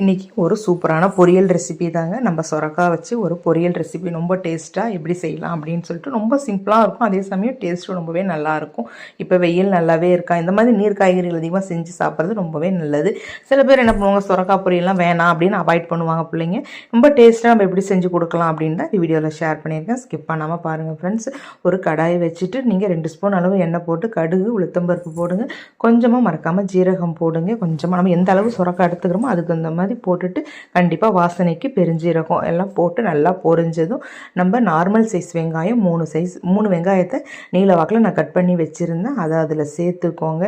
இன்றைக்கி ஒரு சூப்பரான பொரியல் ரெசிபி தாங்க. நம்ம சொரக்காய் வச்சு ஒரு பொரியல் ரெசிபி ரொம்ப டேஸ்ட்டாக எப்படி செய்யலாம் அப்படின்னு சொல்லிட்டு ரொம்ப சிம்பிளாக இருக்கும். அதே சமயம் டேஸ்ட்டும் ரொம்பவே நல்லாயிருக்கும் இப்போ வெயில் நல்லாவே இருக்கா? இந்த மாதிரி நீர் காய்கறிகள் அதிகமாக செஞ்சு சாப்பிட்றது ரொம்பவே நல்லது. சில பேர் என்ன பண்ணுவாங்க சொரக்காய் பொரியல்லாம் வேணாம் அப்படின்னு அவாய்ட் பண்ணுவாங்க பிள்ளைங்க. ரொம்ப டேஸ்ட்டாக நம்ம எப்படி செஞ்சு கொடுக்கலாம் அப்படின்னு தான் இந்த வீடியோவில் ஷேர் பண்ணியிருக்கேன். ஸ்கிப் பண்ணாமல் பாருங்கள் ஃப்ரெண்ட்ஸ் ஒரு கடாயை வச்சுட்டு நீங்கள் ரெண்டு ஸ்பூன் அளவு எண்ணெய் போட்டு கடுகு உளுத்தம்பருப்பு போடுங்க. கொஞ்சமாக மறக்காமல் ஜீரகம் போடுங்க. கொஞ்சமாக நம்ம எந்த அளவு சுரக்காய் எடுத்துக்கிறோமோ அதுக்கு தகுந்த மாதிரி போட்டுட்டு கண்டிப்பாக வாசனைக்கு பெருஞ்சீரகம் எல்லாம் போட்டு நல்லா பொரிஞ்சதும் நம்ம நார்மல் சைஸ் வெங்காயம் மூணு சைஸ் மூணு வெங்காயத்தை நீல வாக்கில் நான் கட் பண்ணி வச்சுருந்தேன். அதை அதில் சேர்த்துக்கோங்க.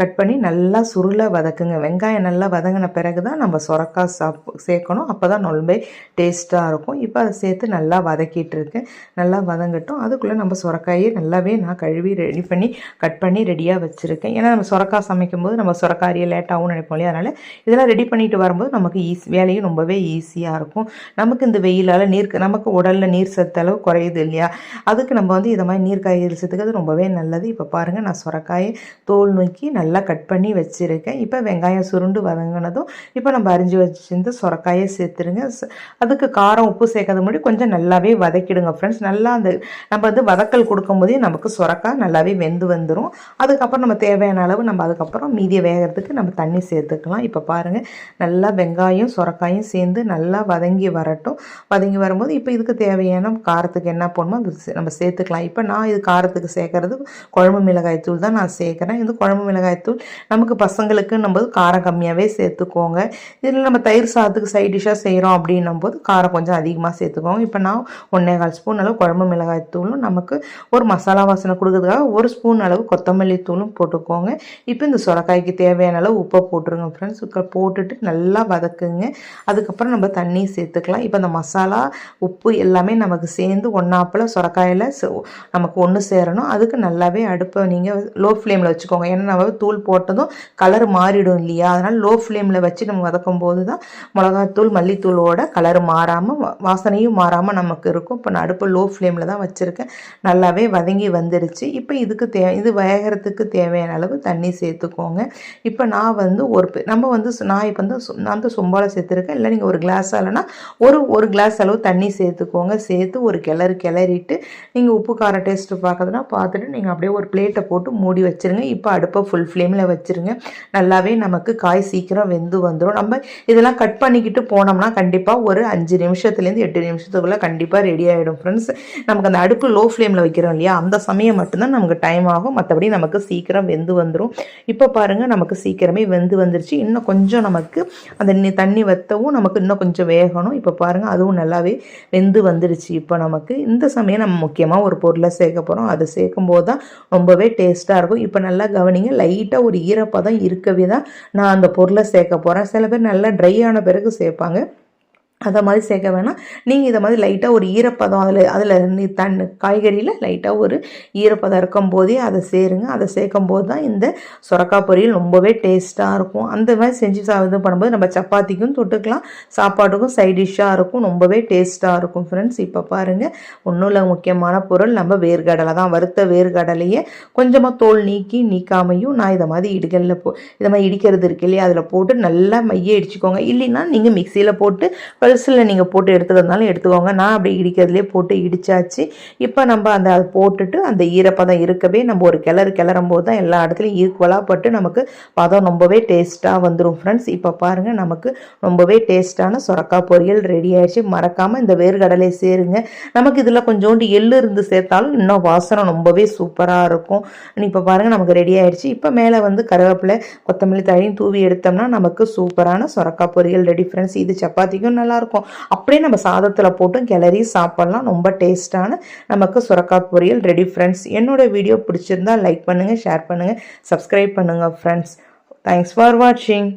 கட் பண்ணி நல்லா சுருளை வதக்குங்க. வெங்காயம் நல்லா வதங்கின பிறகு தான் நம்ம சுரக்காய் சாப் சேர்க்கணும். அப்போ தான் நொல்பை டேஸ்ட்டாக இருக்கும். இப்போ அதை சேர்த்து நல்லா வதக்கிட்டு இருக்கேன். நல்லா வதங்கட்டும். அதுக்குள்ளே நம்ம சுரக்காயை நல்லாவே நான் கழுவி ரெடி பண்ணி கட் பண்ணி ரெடியாக வச்சுருக்கேன். ஏன்னா நம்ம சுரக்காய் சமைக்கும் போது நம்ம சுரக்காரியை லேட்டாகவும் நினைப்போம் இல்லையா? அதனால் இதெல்லாம் ரெடி பண்ணிட்டு வரும்போது நம்ம நமக்கு ஈஸி வேலையும் ரொம்பவே ஈஸியாக இருக்கும். நமக்கு இந்த வெயிலால் நீர் நமக்கு உடலில் நீர் சத்து அளவு குறையுது இல்லையா? அதுக்கு நம்ம வந்து இதை மாதிரி நீர் காய்கறி சேர்த்துக்கிறது ரொம்பவே நல்லது. இப்போ பாருங்கள் நான் சுரக்காயை தோல் நோக்கி நல்லா கட் பண்ணி வச்சுருக்கேன். இப்போ வெங்காயம் சுருண்டு வதங்கினதும் இப்போ நம்ம அரிஞ்சு வச்சிருந்து சுரக்காயை சேர்த்துருங்க. அதுக்கு காரம் உப்பு சேர்க்கறது முன்னாடி கொஞ்சம் நல்லாவே வதக்கிடுங்க ஃப்ரெண்ட்ஸ் நல்லா அந்த நம்ம வந்து வதக்கல் கொடுக்கும் போதே நமக்கு சுரக்காய் நல்லாவே வெந்து வந்துடும் அதுக்கப்புறம் நம்ம தேவையான அளவு நம்ம அதுக்கப்புறம் மீதியை வேகிறதுக்கு நம்ம தண்ணி சேர்த்துக்கலாம். இப்போ பாருங்கள் நல்லா வெங்காயம் வெங்காயம் சுரக்காயும் சேர்ந்து நல்லா வதங்கி வரட்டும். வதங்கி வரும்போது இப்போ இதுக்கு தேவையான காரத்துக்கு என்ன போடணுமோ அது சே- நம்ம சேர்த்துக்கலாம். இப்போ நான் இது காரத்துக்கு சேர்க்கறது குழம்பு மிளகாய் தூள் தான் நான் சேர்க்குறேன். இது குழம்பு மிளகாய் தூள் நமக்கு பசங்களுக்கு நம்ம காரம் கம்மியாகவே சேர்த்துக்கோங்க. இதில் நம்ம தயிர் சாதத்துக்கு சைட் டிஷ்ஷாக செய்கிறோம் அப்படின்னும் போது காரம் கொஞ்சம் அதிகமாக சேர்த்துக்கோங்க. இப்போ நான் ஒன்றே கால் ஸ்பூன் அளவு குழம்பு மிளகாய் தூளும் நமக்கு ஒரு மசாலா வாசனை கொடுக்கறதுக்காக ஒரு ஸ்பூன் அளவு கொத்தமல்லி தூளும் போட்டுக்கோங்க. இப்போ இந்த சுரக்காய்க்கு தேவையான அளவு உப்பை போட்டுருங்க ஃப்ரெண்ட்ஸ் போட்டுட்டு நல்லா வதக்குங்க. அதுக்கப்புறம் நம்ம தண்ணி சேர்த்துக்கலாம். இப்போ அந்த மசாலா உப்பு எல்லாமே நமக்கு சேர்ந்து ஒன்றாப்பில் சுரக்காயில் நமக்கு ஒன்று சேரணும். அதுக்கு நல்லாவே அடுப்பை நீங்கள் லோ ஃப்ளேமில் வச்சுக்கோங்க. ஏன்னா நம்ம தூள் போட்டதும் கலர் மாறிடும் இல்லையா? அதனால் லோ ஃப்ளேமில் வச்சு நம்ம வதக்கும் போது தான் மிளகாத்தூள் மல்லித்தூளோட கலர் மாறாமல் வாசனையும் மாறாமல் நமக்கு இருக்கும். இப்போ நான் அடுப்பு லோ ஃப்ளேமில் தான் வச்சுருக்கேன். நல்லாவே வதங்கி வந்துருச்சு. இப்போ இதுக்கு தே இது வேகிறதுக்கு தேவையான அளவு தண்ணி சேர்த்துக்கோங்க. இப்போ நான் வந்து ஒரு பே- நம்ம வந்து நான் இப்போ வந்து சு- நான் அளவுக்கு சொம்பால சேர்த்துருக்கேன். இல்லை நீங்கள் ஒரு கிளாஸ் இல்லைன்னா ஒரு ஒரு கிளாஸ் அளவு தண்ணி சேர்த்துக்கோங்க. சேர்த்து ஒரு கிளறு கிளறிட்டு நீங்கள் உப்பு காரம் டேஸ்ட்டு பார்க்குறதுனா பார்த்துட்டு நீங்கள் அப்படியே ஒரு பிளேட்டை போட்டு மூடி வச்சுருங்க. இப்போ அடுப்பை ஃபுல் ஃப்ளேமில் வச்சிருங்க. நல்லாவே நமக்கு காய் சீக்கிரம் வெந்து வந்துடும் நம்ம இதெல்லாம் கட் பண்ணிக்கிட்டு போனோம்னா கண்டிப்பாக ஒரு அஞ்சு நிமிஷத்துலேருந்து எட்டு நிமிஷத்துக்குள்ளே கண்டிப்பாக ரெடி ஆகிடும் ஃப்ரெண்ட்ஸ் நமக்கு அந்த அடுப்பு லோ ஃப்ளேமில் வைக்கிறோம் இல்லையா? அந்த சமயம் மட்டும்தான் நமக்கு டைம் ஆகும். மற்றபடி நமக்கு சீக்கிரம் வெந்து வந்துடும் இப்போ பாருங்கள் நமக்கு சீக்கிரமே வெந்து வந்துருச்சு. இன்னும் கொஞ்சம் நமக்கு அந்த நி- தண்ணி வற்றவும் நமக்கு இன்னும் கொஞ்சம் வேகணும். இப்போ பாருங்கள் அதுவும் நல்லாவே வெந்து வந்துருச்சு. இப்போ நமக்கு இந்த சமயம் நம்ம முக்கியமாக ஒரு பொருளை சேர்க்க போகிறோம் அதை சேர்க்கும் போது தான் ரொம்பவே டேஸ்ட்டாக இருக்கும். இப்போ நல்லா கவனிங்க லைட்டாக ஒரு ஈரப்பதம் இருக்கவே தான் நான் அந்த பொருளை சேர்க்க போகிறேன் சில பேர் நல்லா ட்ரை ஆன பிறகு சேர்ப்பாங்க. அதை மாதிரி சேர்க்க வேணாம். நீங்கள் இதை மாதிரி லைட்டாக ஒரு ஈரப்பதம் அதில் அதில் தன் காய்கறியில் லைட்டாக ஒரு ஈரப்பதம் இருக்கும் போதே அதை சேருங்க. அதை சேர்க்கும் போது தான் இந்த சுரக்காய் பொரியல் ரொம்பவே டேஸ்ட்டாக இருக்கும். அந்த மாதிரி செஞ்சு சா இது பண்ணும்போது நம்ம சப்பாத்திக்கும் தொட்டுக்கலாம். சாப்பாட்டுக்கும் சைட் டிஷ்ஷாக இருக்கும். ரொம்பவே டேஸ்ட்டாக இருக்கும் ஃப்ரெண்ட்ஸ் இப்போ பாருங்கள் ஒன்றும் இல்லை முக்கியமான பொருள். நம்ம வேர்க்கடலை தான். வறுத்த வேர்க்கடலையே கொஞ்சமாக தோல் நீக்கி நீக்காமையும் நான் இதை மாதிரி இடுகலில் போ இதை மாதிரி இடிக்கிறது இருக்கு இல்லையா? அதில் போட்டு நல்லா மைய இடிச்சுக்கோங்க. இல்லைன்னா நீங்கள் மிக்சியில் போட்டு பல்சில் நீங்கள் போட்டு எடுத்துக்கிறதுனாலும் எடுத்துக்கோங்க. நான் அப்படி இடிக்கிறதுலே போட்டு இடித்தாச்சு இப்போ நம்ம அந்த அதை போட்டுட்டு அந்த ஈரப்பதம் இருக்கவே நம்ம ஒரு கிளறு கிளறும் போது தான் எல்லா இடத்துலையும் ஈக்குவலாக பட்டு நமக்கு பதம் ரொம்பவே டேஸ்ட்டாக வந்துடும் ஃப்ரெண்ட்ஸ் இப்போ பாருங்கள் நமக்கு ரொம்பவே டேஸ்ட்டான சுரக்காய் பொரியல் ரெடி ஆயிடுச்சு. மறக்காமல் இந்த வேர்கடலை சேருங்க. நமக்கு இதில் கொஞ்சோண்டு எள்ளு இருந்து சேர்த்தாலும் இன்னும் வாசனை ரொம்பவே சூப்பராக இருக்கும். இப்போ பாருங்கள் நமக்கு ரெடி ஆயிடுச்சு. இப்போ மேலே வந்து கருவேப்பிலை கொத்தமல்லி தழையும் தூவி எடுத்தோம்னா நமக்கு சூப்பரான சுரக்காய் பொரியல் ரெடி ஃப்ரெண்ட்ஸ் இது சப்பாத்திக்கும் இருக்கும். அப்படியே நம்ம சாதத்தில் போட்டும் கிளறி சாப்பிட்லாம். ரொம்ப டேஸ்ட்டான நமக்கு சுரக்காய் பொரியல் ரெடி ஃப்ரெண்ட்ஸ் என்னோட வீடியோ பிடிச்சிருந்தா லைக் பண்ணுங்கள் ஷேர் பண்ணுங்கள் சப்ஸ்கிரைப் பண்ணுங்கள் ஃப்ரெண்ட்ஸ் தேங்க்ஸ் ஃபார் வாட்சிங்